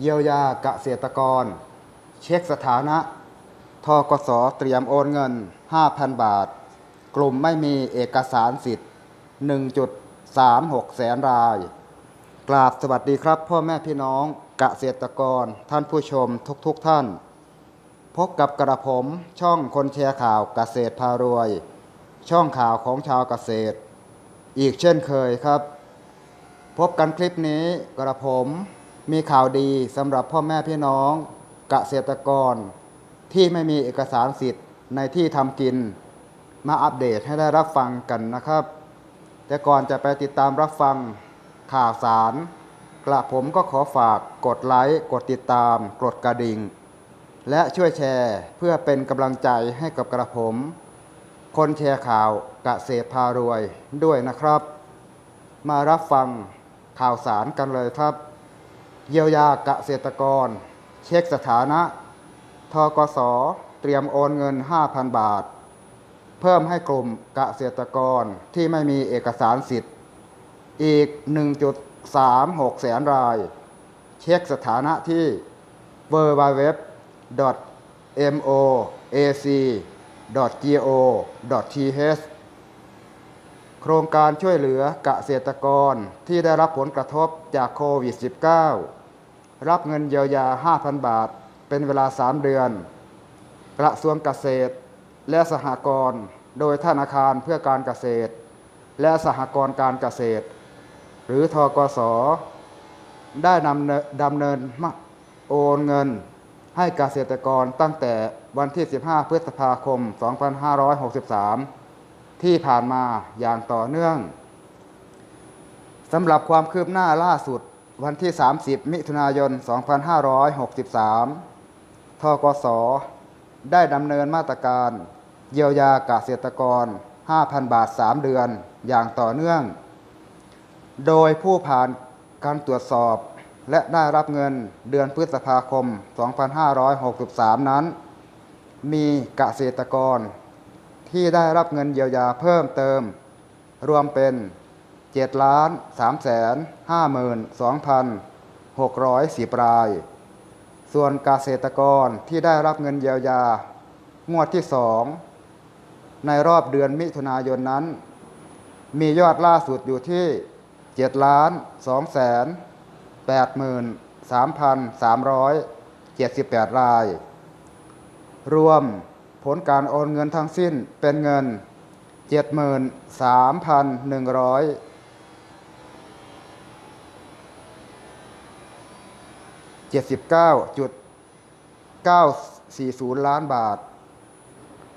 เยียวยาเกษตรกร เช็คสถานะทกสเตรียมโอนเงิน 5,000 บาท กลุ่มไม่มีเอกสารสิทธิ์ 1.36 แสนราย กราบสวัสดีครับพ่อแม่พี่น้องเกษตรกรท่านผู้ชมทุกๆทท่าน พบกับกระผมช่องคนแชร์ข่าวเกษตรพารวย ช่องข่าวของชาวเกษตร อีกเช่นเคยครับ พบกันคลิปนี้กระผม มีข่าวดีสำหรับพ่อแม่พี่น้องเกษตรกร ที่ไม่มีเอกสารสิทธิ์ในที่ทำกิน มาอัปเดตให้ได้รับฟังกันนะครับ แต่ก่อนจะไปติดตามรับฟังข่าวสาร กระผมก็ขอฝากกดไลค์กดติดตาม กดกระดิ่ง และช่วยแชร์เพื่อเป็นกำลังใจให้กับกระผม คนแชร์ข่าวกเกษตรพารวยด้วยนะครับ มารับฟังข่าวสารกันเลยครับ เยียวยาเกษตรกร เช็คสถานะทกสเตรียมโอนเงิน 5,000 บาท เพิ่มให้กลุ่มเกษตรกรที่ไม่มีเอกสารสิทธิ์ อีก 1.36 แสนราย เช็คสถานะที่ www.moac.go.th โครงการช่วยเหลือเกษตรกรที่ได้รับผลกระทบจากโควิด -19 รับเงินเยียวยา 5,000 บาท เป็นเวลา 3 เดือน กระทรวงเกษตร และสหกรณ์โดยธนาคารเพื่อการเกษตร และสหกรณ์การเกษตร หรือทกส ได้นำดำเนินมาโอนเงินให้เกษตรกรตั้งแต่วันที่ 15 พฤษภาคม 2563 ที่ผ่านมาอย่างต่อเนื่องสำหรับความคืบหน้าล่าสุด วันที่ 30 มิถุนายน 2563 ทกส ได้ดำเนินมาตรการเยียวยาเกษตรกร 5,000 บาท 3 เดือนอย่างต่อเนื่อง โดยผู้ผ่านการตรวจสอบและได้รับเงินเดือนพฤษภาคม 2563 นั้น มีเกษตรกรที่ได้รับเงินเยียวยาเพิ่มเติม รวมเป็น 7ล้าน3แสน52,610 ราย ส่วนเกษตรกรที่ได้รับเงินเยียวยางวดที่ 2 ในรอบเดือนมิถุนายนนั้น มียอดล่าสุดอยู่ที่ 7 ล้าน2แสน83,378 ราย รวมผลการโอนเงินทั้งสิ้นเป็นเงิน 73,100 79.940 ล้านบาท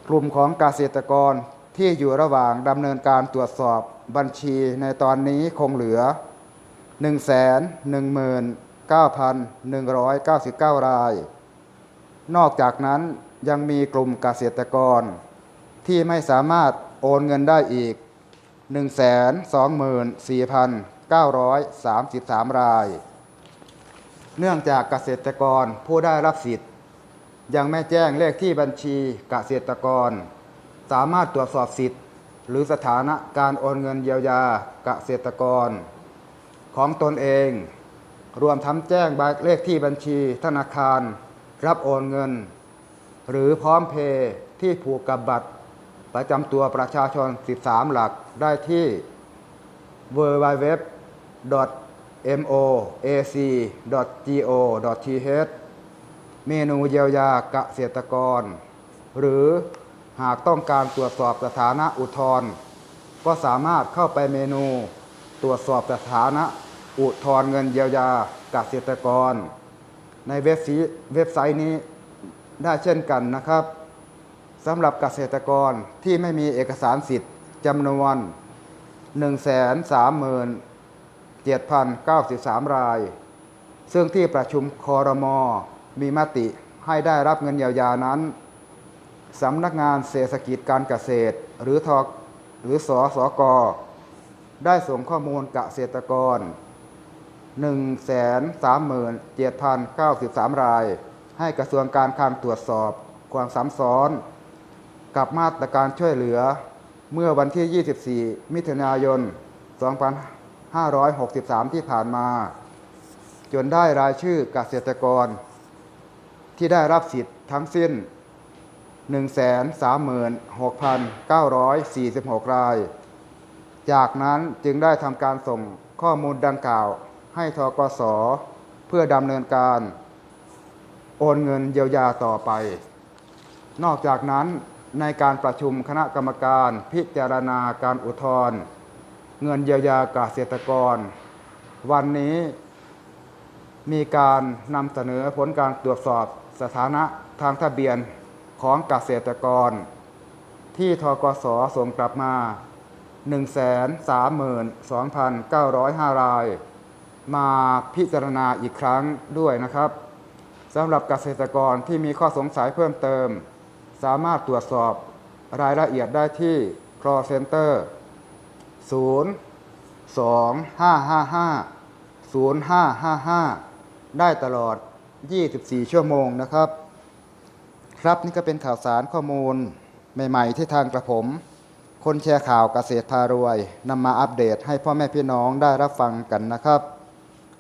กลุ่มของเกษตรกรที่อยู่ระหว่างดำเนินการตรวจสอบบัญชีในตอนนี้คงเหลือ 119,199 ราย นอกจากนั้นยังมีกลุ่มเกษตรกร ที่ไม่สามารถโอนเงินได้อีก 124,933 ราย เนื่องจากเกษตรกรผู้ได้รับสิทธิ์ ยังไม่แจ้งเลขที่บัญชีเกษตรกร สามารถตรวจสอบสิทธิ์ หรือสถานะการโอนเงินเยียวยาเกษตรกร ของตนเอง รวมทั้งแจ้งเลขที่บัญชีธนาคาร รับโอนเงิน หรือพร้อมเพย์ที่ผูกกับบัตร ประจำตัวประชาชน 13 หลักได้ที่ moac.go.th เมนูเยียวยาเกษตรกร หรือหากต้องการตรวจสอบสถานะอุทธรณ์ก็สามารถเข้าไปเมนู ตรวจสอบสถานะอุทธรณ์เงินเยียวยาเกษตรกร ในเว็บซีเว็บไซต์นี้ได้เช่นกันนะครับสำหรับเกษตรกรที่ไม่มีเอกสารสิทธิ์จำนวน 7,093 ราย ซึ่งที่ประชุมคอรมอมีมติให้ได้รับเงินเยียวยานั้นสำนักงานเศรษฐกิจการเกษตร หรือทอหรือสอสอกได้ส่งข้อมูลเกษตรกร 137,093 ราย ให้กระทรวงการคลังตรวจสอบความซ้ำซ้อน กับมาตรการช่วยเหลือเมื่อวันที่ 24 มิถุนายน 2 5 2563 ที่ผ่านมา จนได้รายชื่อเกษตรกร ที่ได้รับสิทธิ์ทั้งสิ้น 136,946 ราย จากนั้นจึงได้ทำการส่งข้อมูลดังกล่าวให้ทกสเพื่อดำเนินการ โอนเงินเยียวยาต่อไป นอกจากนั้นในการประชุมคณะกรรมการพิจารณาการอุทธรณ์ เงินเยียวยาเกษตรกร วันนี้มีการนำเสนอผลการตรวจสอบสถานะทางทะเบียนของเกษตรกร ที่ทกสส่งกลับมา 132,905 ราย มาพิจารณาอีกครั้งด้วยนะครับสำหรับเกษตรกรที่มีข้อสงสัยเพิ่มเติม สามารถตรวจสอบรายละเอียดได้ที่ call center 0 2 5 5 5 0 5 5 5ได้ตลอด 24 ชั่วโมงนะครับ ครับนี่ก็เป็นข่าวสารข้อมูลใหม่ ๆ ที่ทางกระผม คนแชร์ข่าวเกษตรพารวยนำมาอัปเดตให้พ่อแม่พี่น้องได้รับฟังกันนะครับ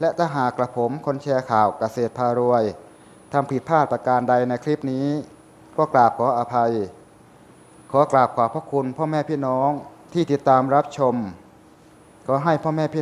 และถ้าหากกระผมคนแชร์ข่าวเกษตรพารวยทำผิดพลาดประการใดในคลิปนี้ ก็กราบขออภัย ขอกราบขอบพระคุณพ่อแม่พี่น้อง ที่ติดตามรับชม ก็ให้พ่อแม่พี่